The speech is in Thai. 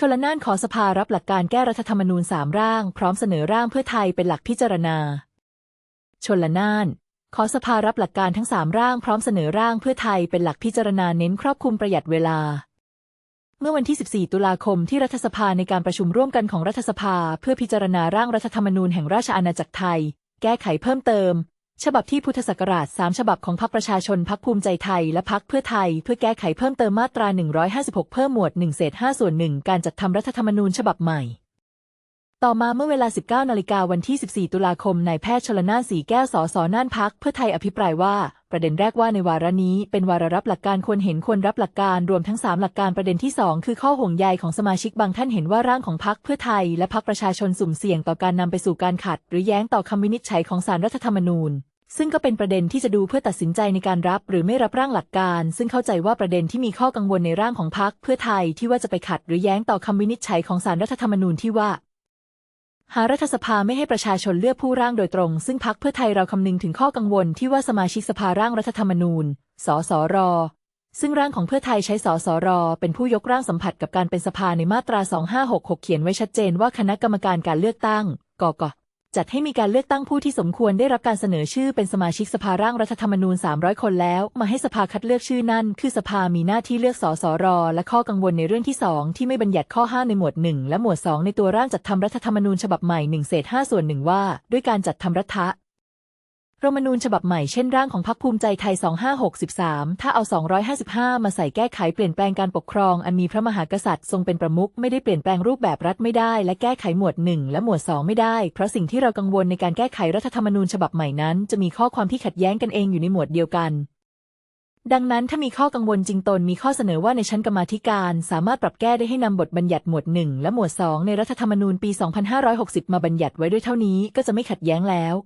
ชลน่านขอสภารับหลักการแก้รัฐธรรมนูญสามร่าง พร้อมเสนอร่างเพื่อไทยเป็นหลักพิจารณา ชลน่าน ขอสภารับหลักการทั้งสามร่าง พร้อมเสนอร่างเพื่อไทยเป็นหลักพิจารณาเน้นครอบคลุมประหยัดเวลา เมื่อวันที่ 14 ตุลาคมที่รัฐสภาในการประชุมร่วมกันของรัฐสภา เพื่อพิจารณาร่างรัฐธรรมนูญแห่งราชอาณาจักรไทย แก้ไขเพิ่มเติม ฉบับที่พุทธศักราช 3 ฉบับของพรรคประชาชนพรรคภูมิใจไทยและพรรคเพื่อไทย เพื่อแก้ไขเพิ่มเติมมาตรา 156 เพิ่มหมวด1เศษ5ส่วน1การจัดทำรัฐธรรมนูญฉบับใหม่ ต่อมาเมื่อเวลา 19 นาฬิกาวันที่ 14 ตุลาคมนายแพทย์ชลนานสีแก้วสสน่านพักเพื่อไทยอภิปรายว่า ประเด็นแรกว่าในวาระนี้ เป็นวาระรับหลักการควรเห็นควรรับหลักการรวมทั้ง 3 หลักการประเด็นที่ 2 คือข้อห่วงใยของสมาชิกบางท่านเห็นว่าร่างของพักเพื่อไทย และพักประชาชนสุ่มเสี่ยงต่อการนำไปสู่การขัด หรือแย้งต่อคำวินิจฉัยของศาลรัฐธรรมนูญซึ่งก็เป็นประเด็นที่จะดูเพื่อตัดสินใจในการรับหรือไม่รับร่างหลักการ ซึ่งเข้าใจว่าประเด็นที่มีข้อกังวลในร่างของพักเพื่อไทยที่ว่าจะไปขัดหรือแย้งต่อคำวินิจฉัยของศาลรัฐธรรมนูญที่ว่า หารัฐสภาไม่ให้ประชาชนเลือกผู้ร่างโดยตรง ซึ่งพักเพื่อไทยเราคำนึงถึงข้อกังวลที่ว่าสมาชิกสภาร่างรัฐธรรมนูญ สสร ซึ่งร่างของเพื่อไทยใช้สสร เป็นผู้ยกร่างสัมผัสกับการเป็นสภาในมาตรา 2566 เขียนไว้ชัดเจนว่าคณะกรรมการการเลือกตั้ง กก จัดให้มีการเลือกตั้งผู้ที่สมควรได้รับการเสนอชื่อเป็นสมาชิกสภาร่างรัฐธรรมนูญ 300 คนแล้ว มาให้สภาคัดเลือกชื่อนั่น คือสภามีหน้าที่เลือกสสร และข้อกังวลในเรื่องที่ 2 ที่ไม่บัญญัติข้อ 5 ในหมวด 1 และหมวด 2 ในตัวร่างจัดทำรัฐธรรมนูญฉบับใหม่1เศษ5ส่วน1ว่า ด้วยการจัดทำรัฐ รรมนูญฉบับใหม่เช่นร่างของพรรคภูมิใจไทย 2563 ถ้าเอา 255 มาใส่แก้ไขเปลี่ยนแปลงการปกครอง อันมีพระมหากษัตริย์ทรงเป็นประมุขไม่ได้เปลี่ยนแปลงรูปแบบรัฐไม่ได้ และแก้ไขหมวด 1 และหมวด 2 ไม่ได้ เพราะสิ่งที่เรากังวลในการแก้ไขรัฐธรรมนูญฉบับใหม่นั้น จะมีข้อความที่ขัดแย้งกันเองอยู่ในหมวดเดียวกัน ดังนั้นถ้ามีข้อกังวลจริงตนมีข้อเสนอว่าในชั้นกรรมาธิการ สามารถปรับแก้ได้ให้นำบทบัญญัติหมวด 1 และหมวด 2 ในรัฐธรรมนูญปี 2560 มาบัญญัติไว้ด้วยเท่านี้ก็จะไม่ขัดแย้งแล้ว